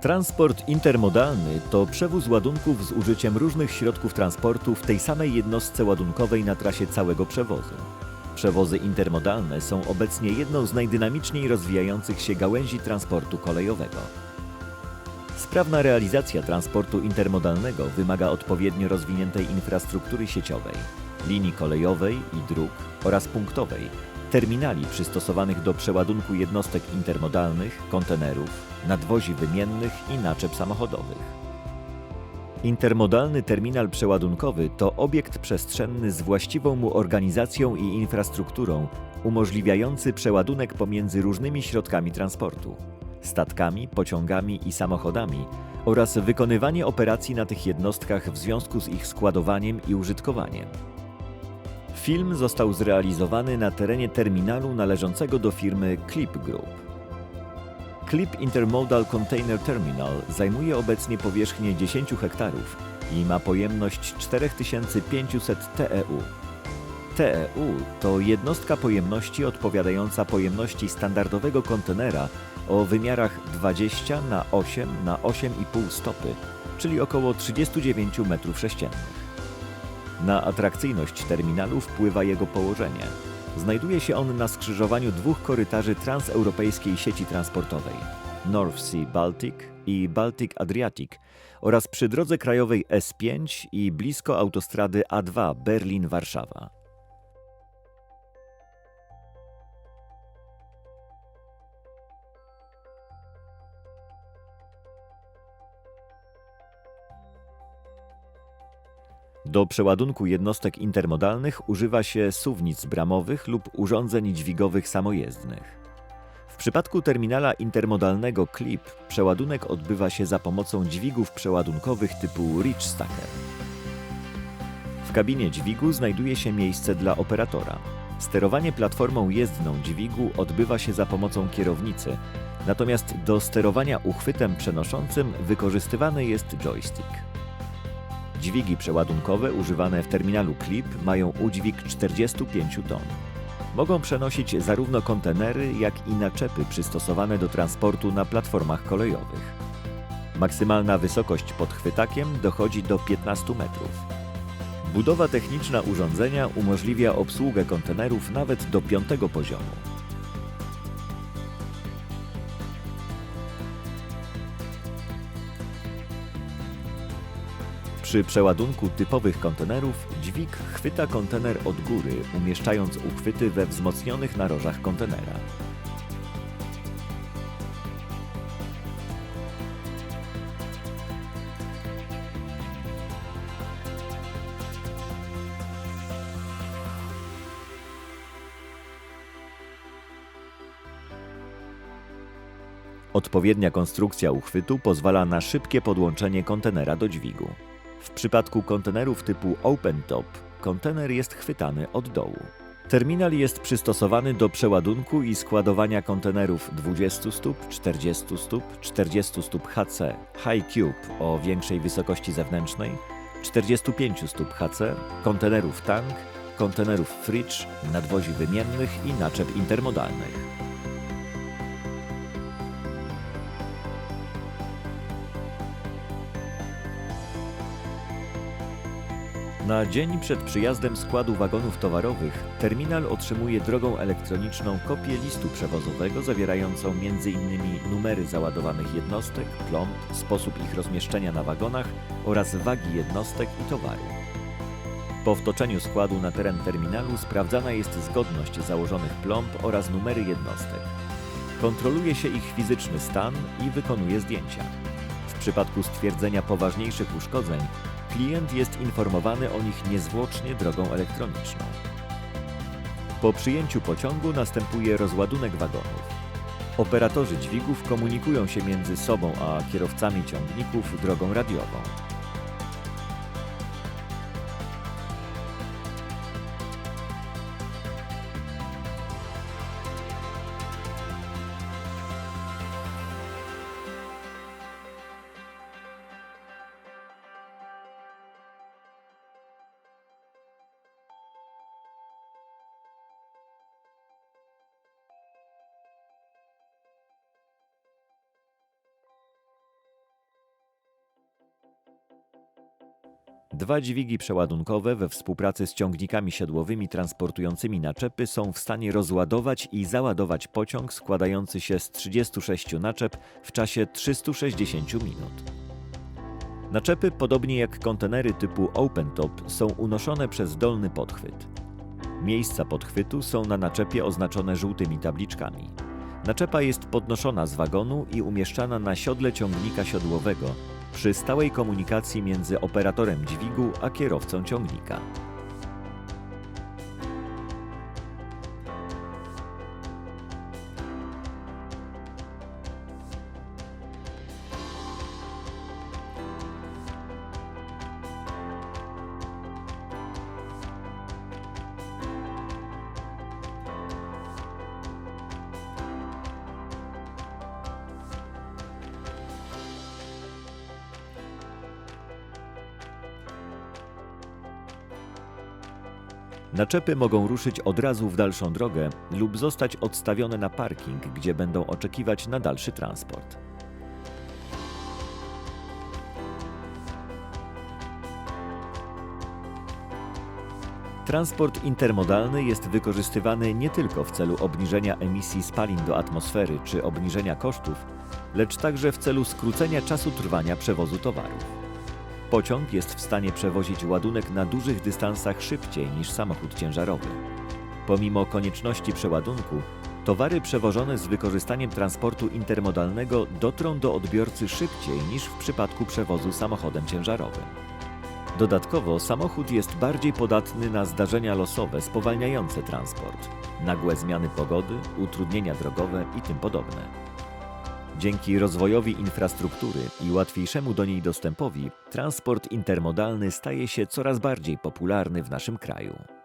Transport intermodalny to przewóz ładunków z użyciem różnych środków transportu w tej samej jednostce ładunkowej na trasie całego przewozu. Przewozy intermodalne są obecnie jedną z najdynamiczniej rozwijających się gałęzi transportu kolejowego. Sprawna realizacja transportu intermodalnego wymaga odpowiednio rozwiniętej infrastruktury sieciowej, linii kolejowej i dróg oraz punktowej, terminali przystosowanych do przeładunku jednostek intermodalnych, kontenerów, nadwozi wymiennych i naczep samochodowych. Intermodalny terminal przeładunkowy to obiekt przestrzenny z właściwą mu organizacją i infrastrukturą, umożliwiający przeładunek pomiędzy różnymi środkami transportu statkami, pociągami i samochodami oraz wykonywanie operacji na tych jednostkach w związku z ich składowaniem i użytkowaniem. Film został zrealizowany na terenie terminalu należącego do firmy Clip Group. Clip Intermodal Container Terminal zajmuje obecnie powierzchnię 10 hektarów i ma pojemność 4500 TEU. TEU to jednostka pojemności odpowiadająca pojemności standardowego kontenera o wymiarach 20 na 8 na 8,5 stopy, czyli około 39 m3. Na atrakcyjność terminalu wpływa jego położenie. Znajduje się on na skrzyżowaniu dwóch korytarzy transeuropejskiej sieci transportowej North Sea Baltic i Baltic Adriatic oraz przy drodze krajowej S5 i blisko autostrady A2 Berlin-Warszawa. Do przeładunku jednostek intermodalnych używa się suwnic bramowych lub urządzeń dźwigowych samojezdnych. W przypadku terminala intermodalnego CLIP przeładunek odbywa się za pomocą dźwigów przeładunkowych typu Reach Stacker. W kabinie dźwigu znajduje się miejsce dla operatora. Sterowanie platformą jezdną dźwigu odbywa się za pomocą kierownicy, natomiast do sterowania uchwytem przenoszącym wykorzystywany jest joystick. Dźwigi przeładunkowe używane w terminalu Clip mają udźwig 45 ton. Mogą przenosić zarówno kontenery, jak i naczepy przystosowane do transportu na platformach kolejowych. Maksymalna wysokość pod chwytakiem dochodzi do 15 metrów. Budowa techniczna urządzenia umożliwia obsługę kontenerów nawet do piątego poziomu. Przy przeładunku typowych kontenerów dźwig chwyta kontener od góry, umieszczając uchwyty we wzmocnionych narożach kontenera. Odpowiednia konstrukcja uchwytu pozwala na szybkie podłączenie kontenera do dźwigu. W przypadku kontenerów typu open top, kontener jest chwytany od dołu. Terminal jest przystosowany do przeładunku i składowania kontenerów 20 stóp, 40 stóp, 40 stóp HC High Cube o większej wysokości zewnętrznej, 45 stóp HC, kontenerów tank, kontenerów fridge, nadwozi wymiennych i naczep intermodalnych. Na dzień przed przyjazdem składu wagonów towarowych terminal otrzymuje drogą elektroniczną kopię listu przewozowego zawierającą m.in. numery załadowanych jednostek, plomb, sposób ich rozmieszczenia na wagonach oraz wagi jednostek i towaru. Po wtoczeniu składu na teren terminalu sprawdzana jest zgodność założonych plomb oraz numery jednostek. Kontroluje się ich fizyczny stan i wykonuje zdjęcia. W przypadku stwierdzenia poważniejszych uszkodzeń klient jest informowany o nich niezwłocznie drogą elektroniczną. Po przyjęciu pociągu następuje rozładunek wagonów. Operatorzy dźwigów komunikują się między sobą a kierowcami ciągników drogą radiową. Dwa dźwigi przeładunkowe we współpracy z ciągnikami siodłowymi transportującymi naczepy są w stanie rozładować i załadować pociąg składający się z 36 naczep w czasie 360 minut. Naczepy, podobnie jak kontenery typu open top, są unoszone przez dolny podchwyt. Miejsca podchwytu są na naczepie oznaczone żółtymi tabliczkami. Naczepa jest podnoszona z wagonu i umieszczana na siodle ciągnika siodłowego przy stałej komunikacji między operatorem dźwigu a kierowcą ciągnika. Naczepy mogą ruszyć od razu w dalszą drogę lub zostać odstawione na parking, gdzie będą oczekiwać na dalszy transport. Transport intermodalny jest wykorzystywany nie tylko w celu obniżenia emisji spalin do atmosfery czy obniżenia kosztów, lecz także w celu skrócenia czasu trwania przewozu towarów. Pociąg jest w stanie przewozić ładunek na dużych dystansach szybciej niż samochód ciężarowy. Pomimo konieczności przeładunku, towary przewożone z wykorzystaniem transportu intermodalnego dotrą do odbiorcy szybciej niż w przypadku przewozu samochodem ciężarowym. Dodatkowo samochód jest bardziej podatny na zdarzenia losowe spowalniające transport, nagłe zmiany pogody, utrudnienia drogowe i tym podobne. Dzięki rozwojowi infrastruktury i łatwiejszemu do niej dostępowi, transport intermodalny staje się coraz bardziej popularny w naszym kraju.